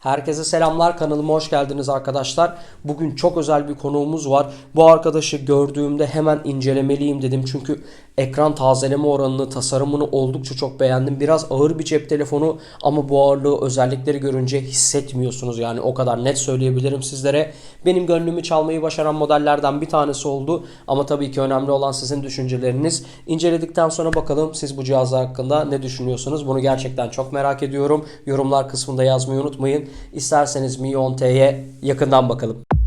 Herkese selamlar kanalıma hoş geldiniz arkadaşlar. Bugün çok özel bir konuğumuz var. Bu arkadaşı gördüğümde hemen incelemeliyim dedim. Çünkü ekran tazeleme oranını, tasarımını oldukça çok beğendim. Biraz ağır bir cep telefonu ama bu ağırlığı özellikleri görünce hissetmiyorsunuz. Yani o kadar net söyleyebilirim sizlere. Benim gönlümü çalmayı başaran modellerden bir tanesi oldu. Ama tabii ki önemli olan sizin düşünceleriniz. İnceledikten sonra bakalım siz bu cihaz hakkında ne düşünüyorsunuz? Bunu gerçekten çok merak ediyorum. Yorumlar kısmında yazmayı unutmayın. İsterseniz Mi 10T'ye yakından bakalım.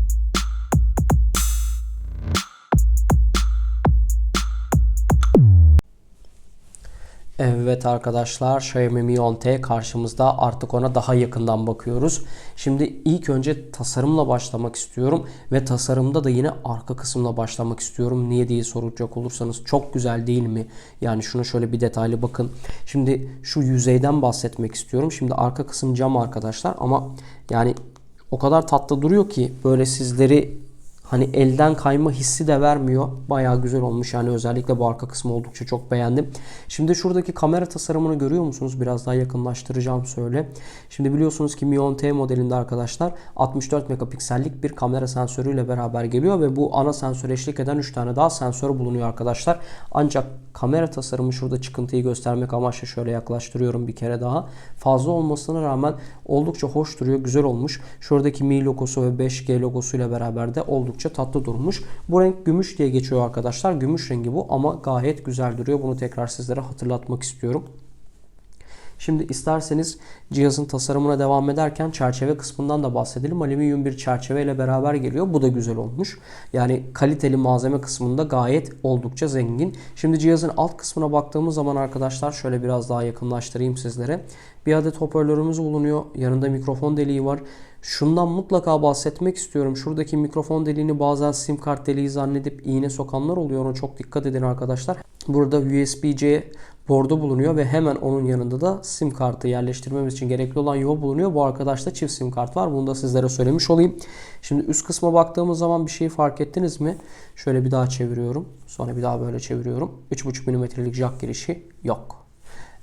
Evet arkadaşlar Xiaomi Mi 10T karşımızda artık ona daha yakından bakıyoruz. Şimdi ilk önce tasarımla başlamak istiyorum ve tasarımda da yine arka kısımla başlamak istiyorum. Niye diye soracak olursanız çok güzel değil mi? Yani şunu şöyle bir detaylı bakın. Şimdi şu yüzeyden bahsetmek istiyorum. Şimdi arka kısım cam arkadaşlar ama yani o kadar tatlı duruyor ki böyle sizleri Hani elden kayma hissi de vermiyor. Bayağı güzel olmuş yani özellikle bu arka kısmı oldukça çok beğendim. Şimdi şuradaki kamera tasarımını görüyor musunuz? Biraz daha yakınlaştıracağım söyle. Şimdi biliyorsunuz ki Mi 10T modelinde arkadaşlar 64 megapiksellik bir kamera sensörüyle beraber geliyor ve bu ana sensör eşlik eden 3 tane daha sensör bulunuyor arkadaşlar. Ancak kamera tasarımı şurada çıkıntıyı göstermek amaçlı şöyle yaklaştırıyorum bir kere daha. Fazla olmasına rağmen oldukça hoş duruyor, güzel olmuş. Şuradaki Mi logosu ve 5G logosuyla beraber de oldukça tatlı durmuş. Bu renk gümüş diye geçiyor arkadaşlar. Gümüş rengi bu ama gayet güzel duruyor. Bunu tekrar sizlere hatırlatmak istiyorum. Şimdi isterseniz cihazın tasarımına devam ederken çerçeve kısmından da bahsedelim. Alüminyum bir çerçeve ile beraber geliyor. Bu da güzel olmuş. Yani kaliteli malzeme kısmında gayet oldukça zengin. Şimdi cihazın alt kısmına baktığımız zaman arkadaşlar şöyle biraz daha yakınlaştırayım sizlere. Bir adet hoparlörümüz bulunuyor. Yanında mikrofon deliği var. Şundan mutlaka bahsetmek istiyorum. Şuradaki mikrofon deliğini bazen sim kart deliği zannedip iğne sokanlar oluyor. Ona çok dikkat edin arkadaşlar. Burada USB-C bordu bulunuyor ve hemen onun yanında da sim kartı yerleştirmemiz için gerekli olan yol bulunuyor. Bu arkadaşta çift sim kart var. Bunu da sizlere söylemiş olayım. Şimdi üst kısma baktığımız zaman bir şeyi fark ettiniz mi? Şöyle bir daha çeviriyorum. Sonra bir daha böyle çeviriyorum. 3.5 mm'lik jack girişi yok.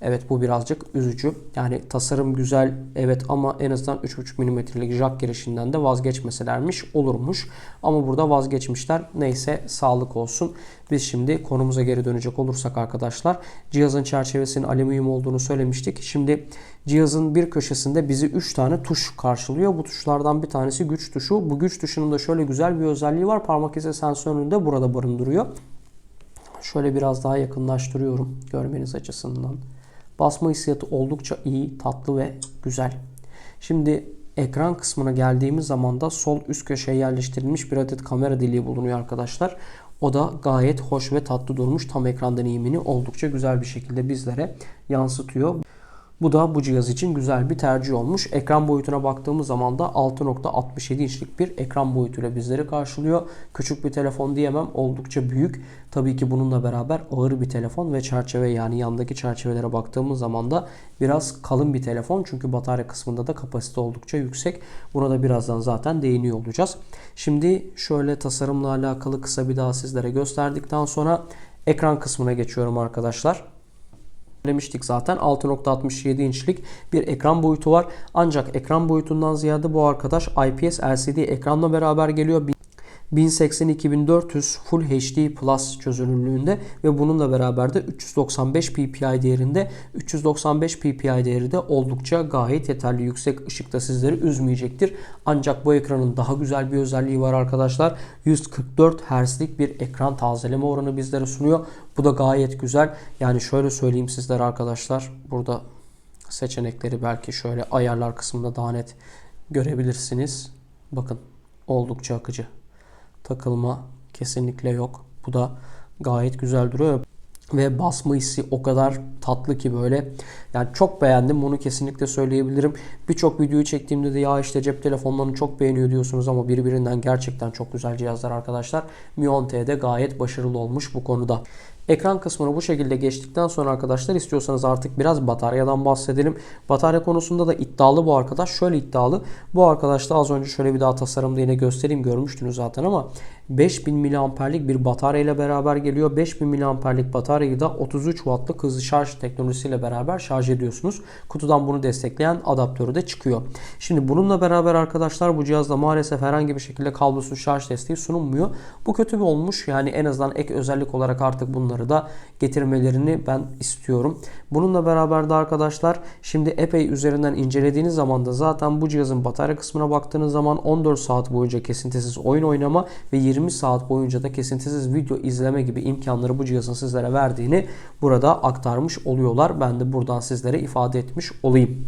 Evet bu birazcık üzücü. Yani tasarım güzel evet ama en azından 3.5 mm'lik jack girişinden de vazgeçmeselermiş olurmuş. Ama burada vazgeçmişler. Neyse sağlık olsun. Biz şimdi konumuza geri dönecek olursak arkadaşlar cihazın çerçevesinin alüminyum olduğunu söylemiştik. Şimdi cihazın bir köşesinde bizi 3 tane tuş karşılıyor. Bu tuşlardan bir tanesi güç tuşu. Bu güç tuşunun da şöyle güzel bir özelliği var. Parmak izi sensörünü de burada barındırıyor. Şöyle biraz daha yakınlaştırıyorum görmeniz açısından. Basma hissiyatı oldukça iyi, tatlı ve güzel. Şimdi ekran kısmına geldiğimiz zaman da sol üst köşeye yerleştirilmiş bir adet kamera deliği bulunuyor arkadaşlar. O da gayet hoş ve tatlı durmuş. Tam ekran deneyimini oldukça güzel bir şekilde bizlere yansıtıyor. Bu da bu cihaz için güzel bir tercih olmuş. Ekran boyutuna baktığımız zaman da 6.67 inçlik bir ekran boyutuyla bizleri karşılıyor. Küçük bir telefon diyemem. Oldukça büyük. Tabii ki bununla beraber ağır bir telefon ve çerçeve yani yandaki çerçevelere baktığımız zaman da biraz kalın bir telefon. Çünkü batarya kısmında da kapasite oldukça yüksek. Buna da birazdan zaten değiniyor olacağız. Şimdi şöyle tasarımla alakalı kısa bir daha sizlere gösterdikten sonra ekran kısmına geçiyorum arkadaşlar demiştik zaten 6.67 inçlik bir ekran boyutu var. Ancak ekran boyutundan ziyade bu arkadaş IPS LCD ekranla beraber geliyor. 1080-2400 Full HD Plus çözünürlüğünde ve bununla beraber de 395 ppi değerinde 395 ppi değeri de oldukça gayet yeterli yüksek ışıkta sizleri üzmeyecektir. Ancak bu ekranın daha güzel bir özelliği var arkadaşlar. 144 Hz'lik bir ekran tazeleme oranı bizlere sunuyor. Bu da gayet güzel. Yani şöyle söyleyeyim sizlere arkadaşlar. Burada seçenekleri belki şöyle ayarlar kısmında daha net görebilirsiniz. Bakın oldukça akıcı takılma kesinlikle yok. Bu da gayet güzel duruyor. Ve basma hissi o kadar tatlı ki böyle. Yani çok beğendim. Bunu kesinlikle söyleyebilirim. Birçok videoyu çektiğimde de ya işte cep telefonlarını çok beğeniyor diyorsunuz ama birbirinden gerçekten çok güzel cihazlar arkadaşlar. Mi 10T'de gayet başarılı olmuş bu konuda. Ekran kısmını bu şekilde geçtikten sonra arkadaşlar istiyorsanız artık biraz bataryadan bahsedelim. Batarya konusunda da iddialı bu arkadaş. Şöyle iddialı. Bu arkadaş da az önce şöyle bir daha tasarımda yine göstereyim görmüştünüz zaten ama 5000 miliamperlik bir batarya ile beraber geliyor. 5000 miliamperlik bataryayı da 33 wattlık hızlı şarj teknolojisiyle beraber şarj ediyorsunuz. Kutudan bunu destekleyen adaptörü de çıkıyor. Şimdi bununla beraber arkadaşlar bu cihazda maalesef herhangi bir şekilde kablosuz şarj desteği sunulmuyor. Bu kötü bir olmuş. Yani en azından ek özellik olarak artık bunları da getirmelerini ben istiyorum. Bununla beraber de arkadaşlar şimdi epey üzerinden incelediğiniz zaman da zaten bu cihazın batarya kısmına baktığınız zaman 14 saat boyunca kesintisiz oyun oynama ve 20 saat boyunca da kesintisiz video izleme gibi imkanları bu cihazın sizlere verdiğini burada aktarmış oluyorlar. Ben de buradan sizlere ifade etmiş olayım.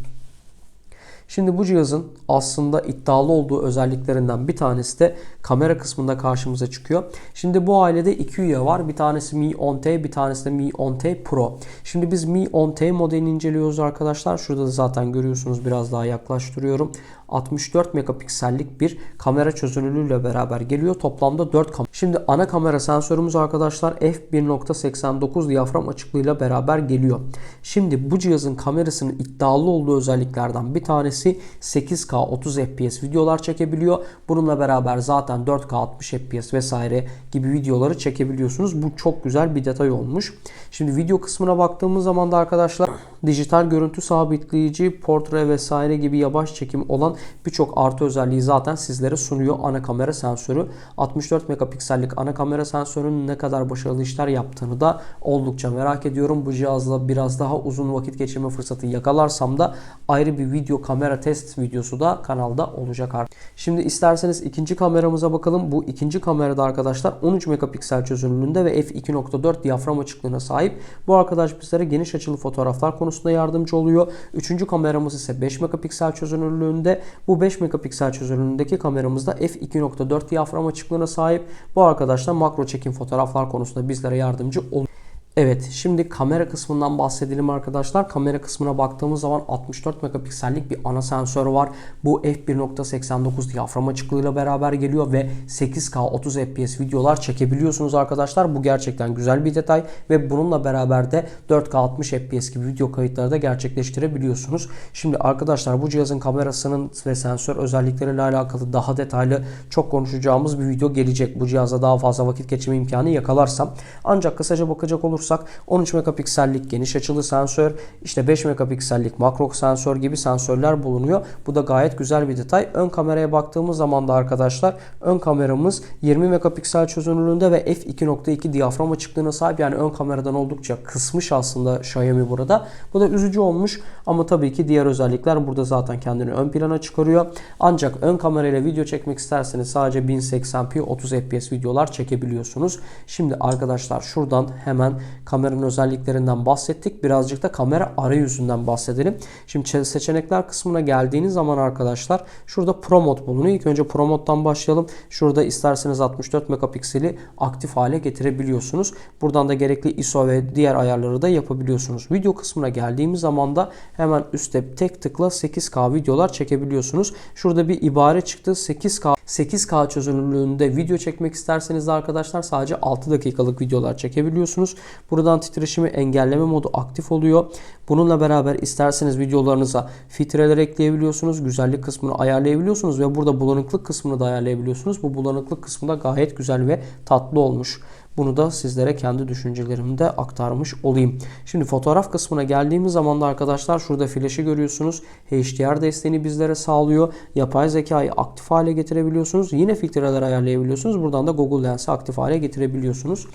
Şimdi bu cihazın aslında iddialı olduğu özelliklerinden bir tanesi de kamera kısmında karşımıza çıkıyor. Şimdi bu ailede iki üye var. Bir tanesi Mi 10T, bir tanesi de Mi 10T Pro. Şimdi biz Mi 10T modelini inceliyoruz arkadaşlar. Şurada da zaten görüyorsunuz biraz daha yaklaştırıyorum. 64 megapiksellik bir kamera çözünürlüğüyle beraber geliyor. Toplamda 4 kamera. Şimdi ana kamera sensörümüz arkadaşlar f1.89 diyafram açıklığıyla beraber geliyor. Şimdi bu cihazın kamerasının iddialı olduğu özelliklerden bir tanesi 8K 30 FPS videolar çekebiliyor. Bununla beraber zaten 4K 60 FPS vesaire gibi videoları çekebiliyorsunuz. Bu çok güzel bir detay olmuş. Şimdi video kısmına baktığımız zaman da arkadaşlar dijital görüntü sabitleyici, portre vesaire gibi yavaş çekim olan birçok artı özelliği zaten sizlere sunuyor ana kamera sensörü. 64 megapiksellik ana kamera sensörünün ne kadar başarılı işler yaptığını da oldukça merak ediyorum. Bu cihazla biraz daha uzun vakit geçirme fırsatı yakalarsam da ayrı bir video kamera test videosu da kanalda olacak artık. Şimdi isterseniz ikinci kameramıza bakalım. Bu ikinci kamerada arkadaşlar 13 megapiksel çözünürlüğünde ve f2.4 diyafram açıklığına sahip. Bu arkadaş bizlere geniş açılı fotoğraflar konusunda yardımcı oluyor. Üçüncü kameramız ise 5 megapiksel çözünürlüğünde. Bu 5 megapiksel çözünürlüğündeki kameramızda f2.4 diyafram açıklığına sahip. Bu arkadaşlar makro çekim fotoğraflar konusunda bizlere yardımcı oluyor. Evet şimdi kamera kısmından bahsedelim arkadaşlar. Kamera kısmına baktığımız zaman 64 megapiksellik bir ana sensör var. Bu f1.89 diyafram açıklığıyla beraber geliyor ve 8K 30 FPS videolar çekebiliyorsunuz arkadaşlar. Bu gerçekten güzel bir detay ve bununla beraber de 4K 60 FPS gibi video kayıtları da gerçekleştirebiliyorsunuz. Şimdi arkadaşlar bu cihazın kamerasının ve sensör özellikleriyle alakalı daha detaylı çok konuşacağımız bir video gelecek. Bu cihazda daha fazla vakit geçirme imkanı yakalarsam. Ancak kısaca bakacak olursak olursak 13 megapiksellik geniş açılı sensör, işte 5 megapiksellik makro sensör gibi sensörler bulunuyor. Bu da gayet güzel bir detay. Ön kameraya baktığımız zaman da arkadaşlar ön kameramız 20 megapiksel çözünürlüğünde ve f2.2 diyafram açıklığına sahip. Yani ön kameradan oldukça kısmış aslında Xiaomi burada. Bu da üzücü olmuş ama tabii ki diğer özellikler burada zaten kendini ön plana çıkarıyor. Ancak ön kamerayla video çekmek isterseniz sadece 1080p 30 fps videolar çekebiliyorsunuz. Şimdi arkadaşlar şuradan hemen kameranın özelliklerinden bahsettik. Birazcık da kamera arayüzünden bahsedelim. Şimdi seçenekler kısmına geldiğiniz zaman arkadaşlar şurada Pro Mode bulunuyor. İlk önce Pro Mode'dan başlayalım. Şurada isterseniz 64 megapikseli aktif hale getirebiliyorsunuz. Buradan da gerekli ISO ve diğer ayarları da yapabiliyorsunuz. Video kısmına geldiğimiz zaman da hemen üstte tek tıkla 8K videolar çekebiliyorsunuz. Şurada bir ibare çıktı. 8K 8K çözünürlüğünde video çekmek isterseniz de arkadaşlar sadece 6 dakikalık videolar çekebiliyorsunuz. Buradan titreşimi engelleme modu aktif oluyor. Bununla beraber isterseniz videolarınıza filtreler ekleyebiliyorsunuz. Güzellik kısmını ayarlayabiliyorsunuz ve burada bulanıklık kısmını da ayarlayabiliyorsunuz. Bu bulanıklık kısmı da gayet güzel ve tatlı olmuş. Bunu da sizlere kendi düşüncelerimi aktarmış olayım. Şimdi fotoğraf kısmına geldiğimiz zaman da arkadaşlar şurada flaşı görüyorsunuz. HDR desteğini bizlere sağlıyor. Yapay zekayı aktif hale getirebiliyorsunuz. Yine filtreler ayarlayabiliyorsunuz. Buradan da Google Lens'i aktif hale getirebiliyorsunuz.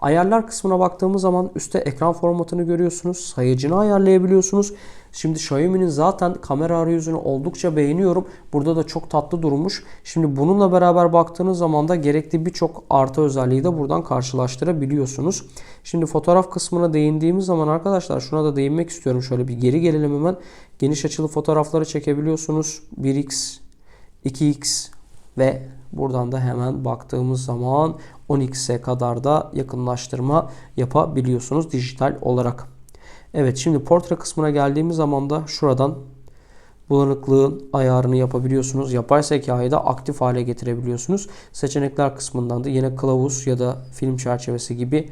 Ayarlar kısmına baktığımız zaman üstte ekran formatını görüyorsunuz. Sayıcını ayarlayabiliyorsunuz. Şimdi Xiaomi'nin zaten kamera arayüzünü oldukça beğeniyorum. Burada da çok tatlı durmuş. Şimdi bununla beraber baktığınız zaman da gerekli birçok artı özelliği de buradan karşılaştırabiliyorsunuz. Şimdi fotoğraf kısmına değindiğimiz zaman arkadaşlar şuna da değinmek istiyorum. Şöyle bir geri gelelim hemen. Geniş açılı fotoğrafları çekebiliyorsunuz. 1x, 2x ve buradan da hemen baktığımız zaman 10x'e kadar da yakınlaştırma yapabiliyorsunuz dijital olarak. Evet şimdi portre kısmına geldiğimiz zaman da şuradan bulanıklığın ayarını yapabiliyorsunuz. Yapay zekayı da aktif hale getirebiliyorsunuz. Seçenekler kısmından da yine kılavuz ya da film çerçevesi gibi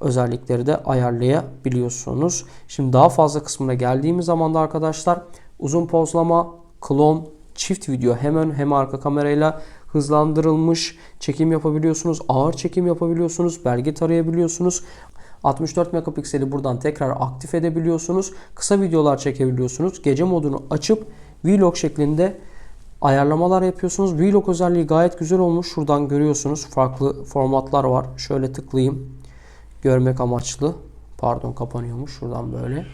özellikleri de ayarlayabiliyorsunuz. Şimdi daha fazla kısmına geldiğimiz zaman da arkadaşlar uzun pozlama, klon, çift video hem ön hem arka kamerayla hızlandırılmış çekim yapabiliyorsunuz. Ağır çekim yapabiliyorsunuz. Belge tarayabiliyorsunuz. 64 megapikseli buradan tekrar aktif edebiliyorsunuz. Kısa videolar çekebiliyorsunuz. Gece modunu açıp vlog şeklinde ayarlamalar yapıyorsunuz. Vlog özelliği gayet güzel olmuş. Şuradan görüyorsunuz. Farklı formatlar var. Şöyle tıklayayım. Görmek amaçlı. Pardon kapanıyormuş. Şuradan böyle.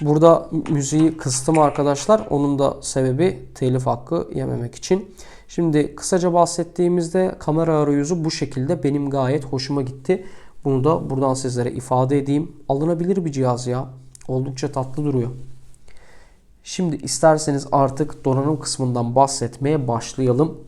Burada müziği kıstım arkadaşlar. Onun da sebebi telif hakkı yememek için. Şimdi kısaca bahsettiğimizde kamera arayüzü bu şekilde benim gayet hoşuma gitti. Bunu da buradan sizlere ifade edeyim. Alınabilir bir cihaz ya. Oldukça tatlı duruyor. Şimdi isterseniz artık donanım kısmından bahsetmeye başlayalım.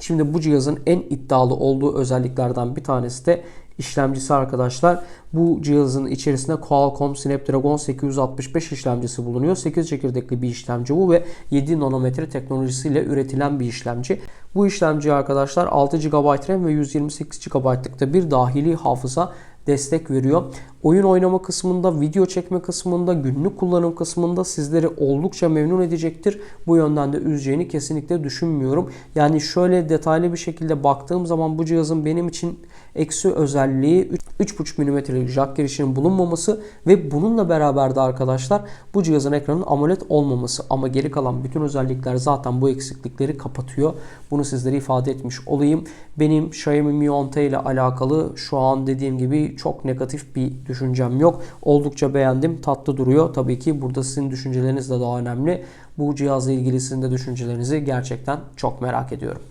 Şimdi bu cihazın en iddialı olduğu özelliklerden bir tanesi de işlemcisi arkadaşlar. Bu cihazın içerisinde Qualcomm Snapdragon 865 işlemcisi bulunuyor. 8 çekirdekli bir işlemci bu ve 7 nanometre teknolojisiyle üretilen bir işlemci. Bu işlemci arkadaşlar 6 GB RAM ve 128 GB'lık da bir dahili hafıza destek veriyor. Oyun oynama kısmında, video çekme kısmında, günlük kullanım kısmında sizleri oldukça memnun edecektir. Bu yönden de üzeceğini kesinlikle düşünmüyorum. Yani şöyle detaylı bir şekilde baktığım zaman bu cihazın benim için eksi özelliği 3.5 mm'lik jack girişinin bulunmaması ve bununla beraber de arkadaşlar bu cihazın ekranının AMOLED olmaması. Ama geri kalan bütün özellikler zaten bu eksiklikleri kapatıyor. Bunu sizlere ifade etmiş olayım. Benim Xiaomi Mi 10T ile alakalı şu an dediğim gibi çok negatif bir düşüncem yok. Oldukça beğendim. Tatlı duruyor. Tabii ki burada sizin düşünceleriniz de daha önemli. Bu cihazla ilgili sizin de düşüncelerinizi gerçekten çok merak ediyorum.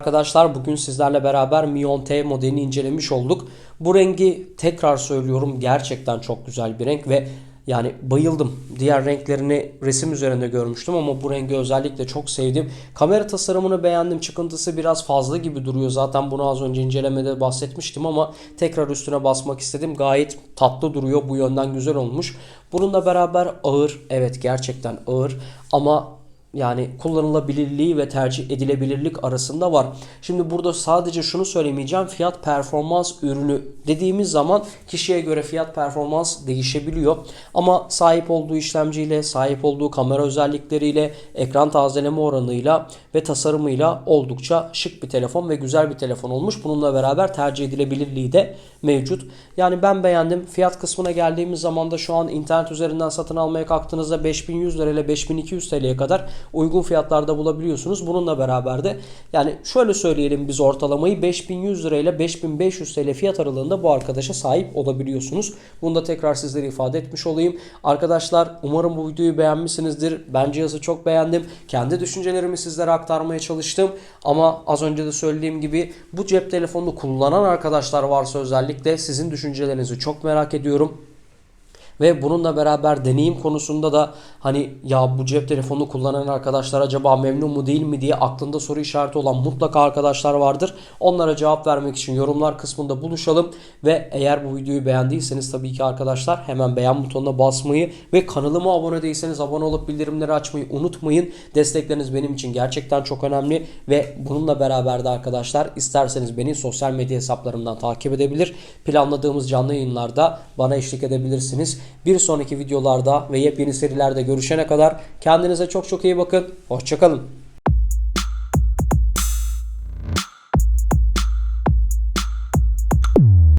Arkadaşlar bugün sizlerle beraber Mi 10T modelini incelemiş olduk. Bu rengi tekrar söylüyorum gerçekten çok güzel bir renk ve yani bayıldım. Diğer renklerini resim üzerinde görmüştüm ama bu rengi özellikle çok sevdim. Kamera tasarımını beğendim. Çıkıntısı biraz fazla gibi duruyor. Zaten bunu az önce incelemede bahsetmiştim ama tekrar üstüne basmak istedim. Gayet tatlı duruyor. Bu yönden güzel olmuş. Bununla beraber ağır. Evet gerçekten ağır ama yani kullanılabilirliği ve tercih edilebilirlik arasında var. Şimdi burada sadece şunu söylemeyeceğim. Fiyat performans ürünü dediğimiz zaman kişiye göre fiyat performans değişebiliyor. Ama sahip olduğu işlemciyle, sahip olduğu kamera özellikleriyle, ekran tazeleme oranıyla ve tasarımıyla oldukça şık bir telefon ve güzel bir telefon olmuş. Bununla beraber tercih edilebilirliği de mevcut. Yani ben beğendim. Fiyat kısmına geldiğimiz zaman da şu an internet üzerinden satın almaya kalktığınızda 5100 lira ile 5200 TL'ye kadar uygun fiyatlarda bulabiliyorsunuz. Bununla beraber de yani şöyle söyleyelim biz ortalamayı 5100 lira ile 5500 TL fiyat aralığında bu arkadaşa sahip olabiliyorsunuz. Bunu da tekrar sizlere ifade etmiş olayım. Arkadaşlar umarım bu videoyu beğenmişsinizdir. Ben cihazı çok beğendim. Kendi düşüncelerimi sizlere aktarmaya çalıştım. Ama az önce de söylediğim gibi bu cep telefonunu kullanan arkadaşlar varsa özellikle sizin düşüncelerinizi çok merak ediyorum. Ve bununla beraber deneyim konusunda da hani ya bu cep telefonu kullanan arkadaşlar acaba memnun mu değil mi diye aklında soru işareti olan mutlaka arkadaşlar vardır. Onlara cevap vermek için yorumlar kısmında buluşalım. Ve eğer bu videoyu beğendiyseniz tabii ki arkadaşlar hemen beğen butonuna basmayı ve kanalıma abone değilseniz abone olup bildirimleri açmayı unutmayın. Destekleriniz benim için gerçekten çok önemli ve bununla beraber de arkadaşlar isterseniz beni sosyal medya hesaplarımdan takip edebilir. Planladığımız canlı yayınlarda bana eşlik edebilirsiniz. Bir sonraki videolarda ve yepyeni serilerde görüşene kadar kendinize çok çok iyi bakın. Hoşçakalın.